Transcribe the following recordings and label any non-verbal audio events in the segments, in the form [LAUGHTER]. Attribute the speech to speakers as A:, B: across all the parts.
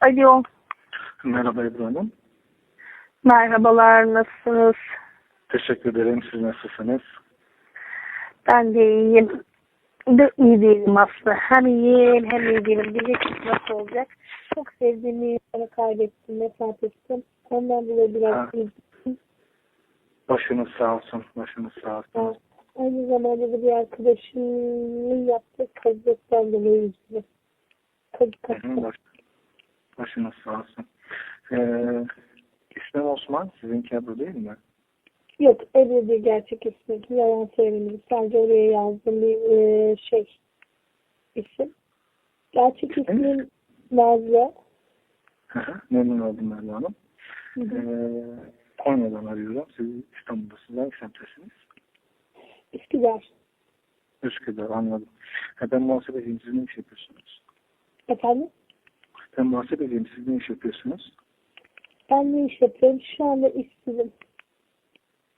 A: Alo.
B: Merhaba Ebru Hanım.
A: Merhabalar. Nasılsınız?
B: Teşekkür ederim. Siz nasılsınız?
A: Ben de iyiyim. De iyi değilim aslında. Hem iyiyim hem iyi değilim. Diyecek nasıl olacak? Çok sevdiğim insanı kaybettim. Vefat ettim. Ondan dolayı
B: Ha.
A: biraz üzüldüm.
B: Başınız sağ olsun. Başınız sağ olsun.
A: Aynı zamanda da bir arkadaşımın yaptığı kazıktan dolayı üzüldüm. Kazık
B: Hı hı,
A: attı.
B: baş, başınız sağ olsun. Ee, ismim Osman. Sizinki Ebru değil mi?
A: Yok, Ebru değil gerçek ismi. Yalan söylemedim. Sadece oraya yazdığım bir e, şey isim. Gerçek ismim Nazlı.
B: Memnun oldum Ebru Hanım.
A: Hı hı.
B: Ee, Konya'dan arıyorum. Siz İstanbul'dasınız. Hangi semttesiniz?
A: Üsküdar.
B: Üsküdar anladım. Ha, ben muhasebeciyim. Siz ne iş yapıyorsunuz?
A: Efendim?
B: Ben muhasebeciyim. Siz ne iş yapıyorsunuz?
A: Ben ne iş yapıyorum? Şu anda işsizim.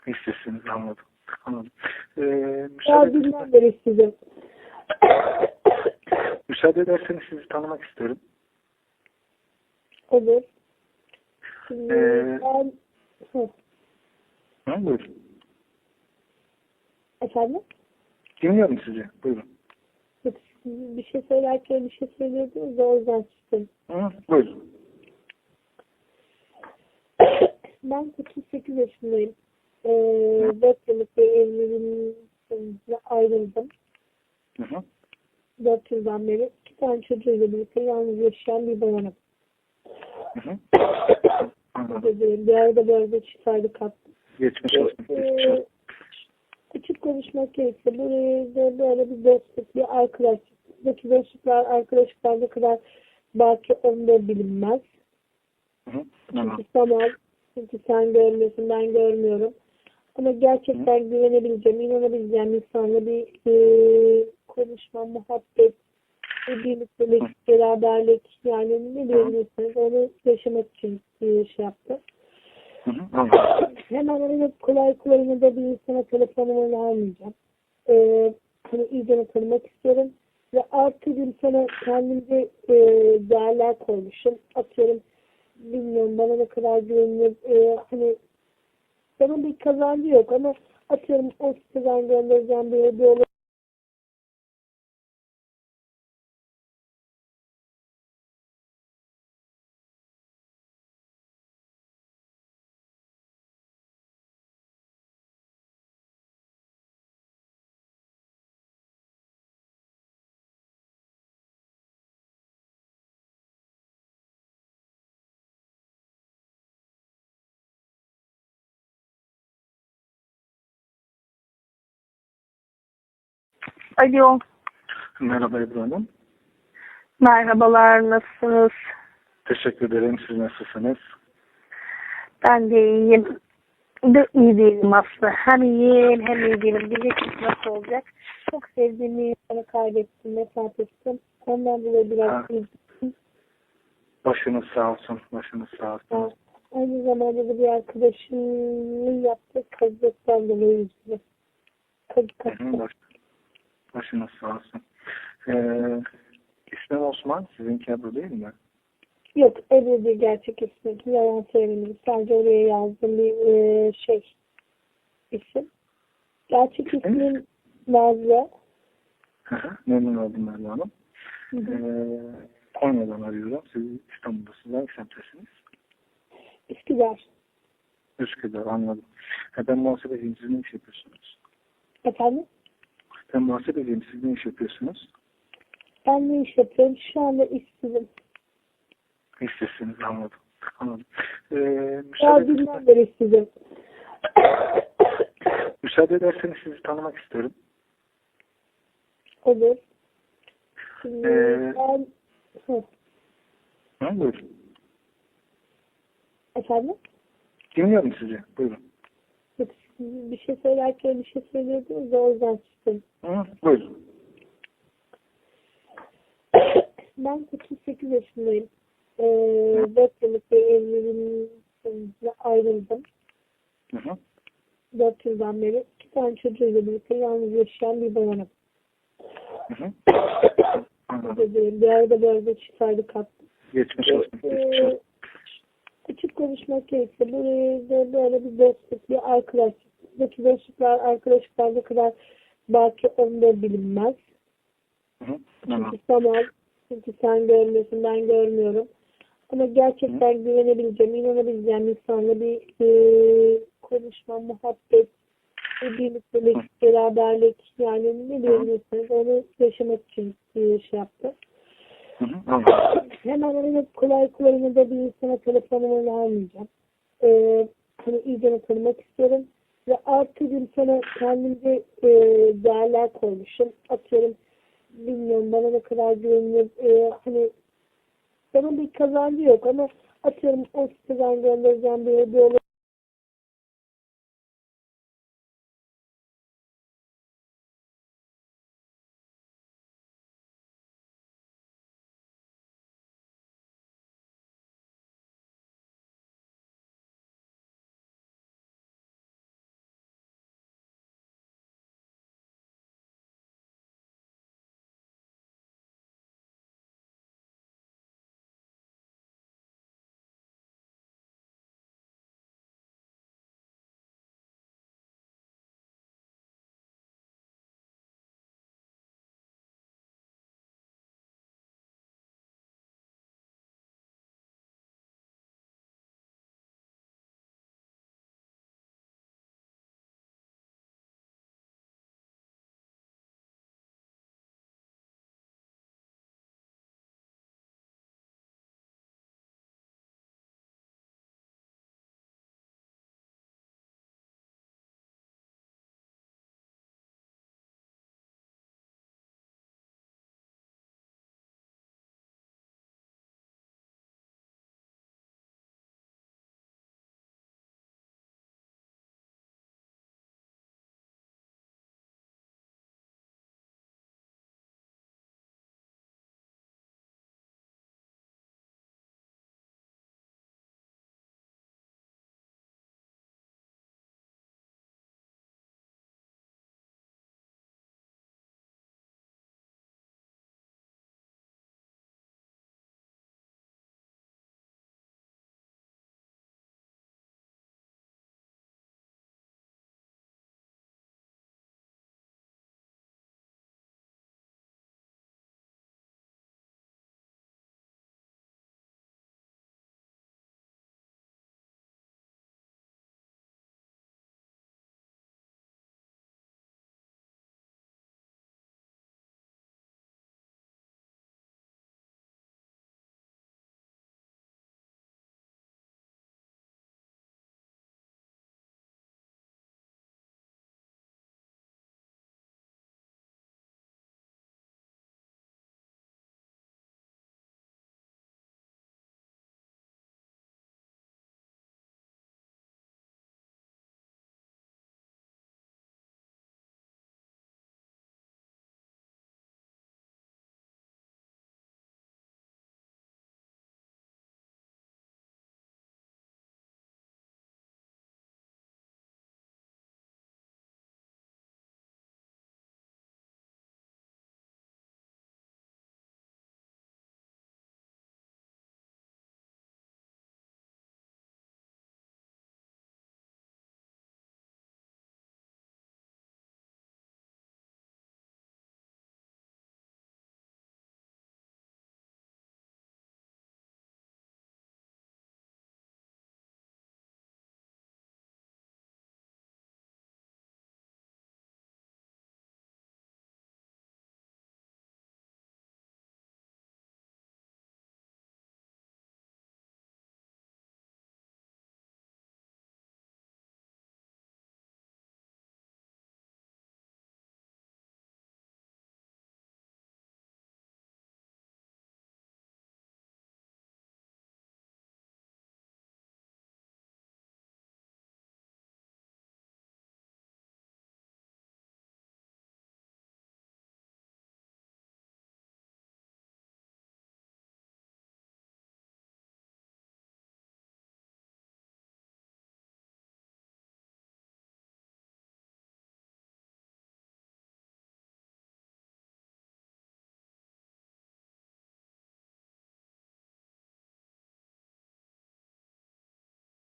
B: İşsizsiniz anladım. Anladım. Ee,
A: Ya
B: müsaade,
A: bilmem beri işsizim. [COUGHS]
B: müsaade ederseniz sizi tanımak isterim.
A: Olur. Şimdi
B: Ee,
A: ben... Hı,
B: Hı, buyurun.
A: efendim?
B: Dinliyorum sizi. Buyurun.
A: Bir şey söylerken bir şey söylüyordunuz da o yüzden sustum.
B: Hı, buyurun.
A: ben 38 yaşındayım. Ee, 4 yıllık bir evliliğimle ayrıldım.
B: Hı hı.
A: 4 yıldan beri iki tane çocuğuyla birlikte yalnız yaşayan bir bayanım.
B: Hı hı. Anladım.
A: Bir arada bu arada şifayla kattım.
B: Geçmiş olsun. Geçmiş
A: Ee,
B: olsun.
A: Konuşmak gerekirse buraya da böyle bir dostluk, bir arkadaşlık. Buradaki dostluklar, arkadaşlıklar ne kadar belki onda bilinmez.
B: Hı hı.
A: Çünkü
B: Anladım.
A: tamam, çünkü sen görmüyorsun, ben görmüyorum. Ama gerçekten güvenebileceğim, inanabileceğim insanla bir e, konuşma, muhabbet, bir birliktelik, beraberlik, yani ne diyebilirsiniz, onu yaşamak için e, şey yaptım.
B: Hı hı.
A: Hemen öyle kolay kolay yine bir insana telefonumu vermeyeceğim. Ee, hani iyice tanımak istiyorum. Ve artı bir sana kendimce e, değerler koymuşum. Atıyorum bilmiyorum bana ne kadar güvenilir. E, hani bana bir kazancı yok ama atıyorum o siteden göndereceğim bir hediye olur. Alo.
B: Merhaba Ebru Hanım.
A: Merhabalar. Nasılsınız?
B: Teşekkür ederim. Siz nasılsınız?
A: Ben de iyiyim. De iyi değilim aslında. Hem iyiyim hem iyi değilim. Diyecek nasıl olacak? Çok sevdiğim bir insanı kaybettim. Vefat ettim. Ondan dolayı biraz
B: Ha.
A: üzüldüm.
B: Başınız sağ olsun. Başınız sağ olsun.
A: Aynı zamanda da bir arkadaşımın yaptığı kazıktan dolayı üzüldüm. Kazık
B: Hı hı.
A: attı.
B: Baş, başınız sağ olsun. Ee, ismim Osman. Sizinki Ebru değil mi?
A: Yok, Ebru değil gerçek ismi. Yalan söylemedim. Sadece oraya yazdığım bir e, şey isim. Gerçek ismim Nazlı.
B: Memnun oldum Ebru Hanım.
A: Hı hı.
B: Ee, Konya'dan arıyorum. Siz İstanbul'dasınız. Hangi semttesiniz?
A: Üsküdar.
B: Üsküdar anladım. Ha, ben muhasebeciyim. Siz ne iş yapıyorsunuz?
A: Efendim?
B: Ben muhasebeciyim. Siz ne iş yapıyorsunuz?
A: Ben ne iş yapıyorum? Şu anda işsizim.
B: İşsizsiniz anladım. Anladım. Ee,
A: Ya bilmem beri işsizim. [COUGHS]
B: müsaade ederseniz sizi tanımak isterim.
A: Olur. Şimdi
B: Ee,
A: ben... Hı,
B: Hı, buyurun.
A: efendim?
B: Dinliyorum sizi. Buyurun.
A: Bir şey söylerken bir şey söylüyordunuz da o yüzden sustum.
B: Hı, buyurun. [COUGHS]
A: ben 38 yaşındayım. Ee, 4 yıllık bir evliliğimle ayrıldım.
B: Hı hı.
A: 4 yıldan beri iki tane çocuğuyla birlikte yalnız yaşayan bir bayanım.
B: Hı hı. [COUGHS]
A: Bir arada arada şifayla kattım.
B: Geçmiş olsun. Geçmiş
A: Ee,
B: olsun.
A: açık konuşmak gerekirse böyle, böyle bir dostluk, bir arkadaşlık. Buradaki dostluklar, arkadaşlıklar ne kadar belki onda bilinmez.
B: Hı hı.
A: Çünkü
B: Tamam.
A: çünkü sen görmüyorsun, ben görmüyorum. Ama gerçekten güvenebileceğim, inanabileceğim insanla bir e, konuşma, muhabbet, birliktelik, beraberlik yani ne diyebilirsiniz onu yaşamak için e, şey.
B: Hı hı. Anladım. [CLEARS THROAT]
A: Hemen öyle kolay kolay da bir insana telefonumu vermeyeceğim. Ee, hani iyice tanımak istiyorum. Ve artı bir sana kendimce e, değerler koymuşum. Atıyorum bilmiyorum bana ne kadar güvenilir. E, hani bana bir kazancı yok ama atıyorum o siteden göndereceğim bir hediye olur.